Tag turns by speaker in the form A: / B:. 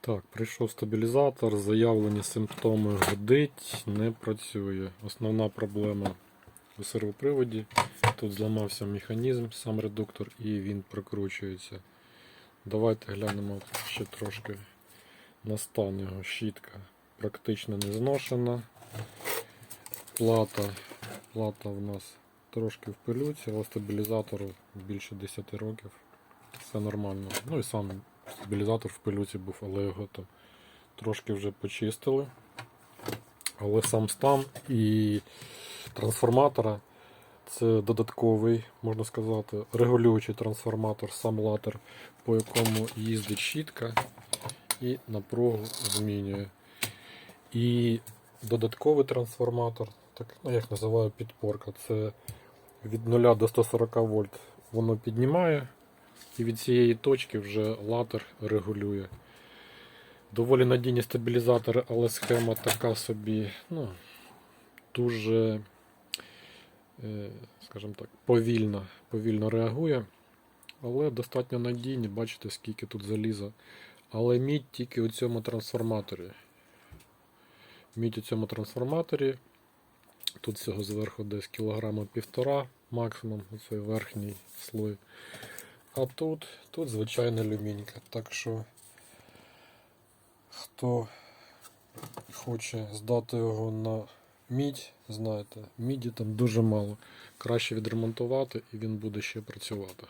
A: Так, прийшов стабілізатор, заявлені симптоми гудить, не працює. Основна проблема у сервоприводі. Тут зламався механізм, сам редуктор, і він прокручується. Давайте глянемо ще трошки на стан його. Щітка практично не зношена. Плата, плата в нас трошки в пилюці, але стабілізатору більше 10 років. Все нормально. Ну і сам стабілізатор в пилюці був, але його то трошки вже почистили. Але сам стан і трансформатора це додатковий, можна сказати, регулюючий трансформатор, сам латер, по якому їздить щітка і напругу змінює. І додатковий трансформатор, так ну, я їх називаю підпорка, це від 0 до 140 вольт воно піднімає, і від цієї точки вже латер регулює. Доволі надійні стабілізатори, але схема така собі, ну, дуже, е, скажімо так, повільно, повільно реагує. Але достатньо надійні, бачите, скільки тут заліза. Але мідь тільки у цьому трансформаторі. Мідь у цьому трансформаторі. Тут всього зверху десь кілограма півтора максимум, оцей верхній слой. А тут, тут звичайна люмінька. Так що хто хоче здати його на мідь, знаєте, міді там дуже мало. Краще відремонтувати і він буде ще працювати.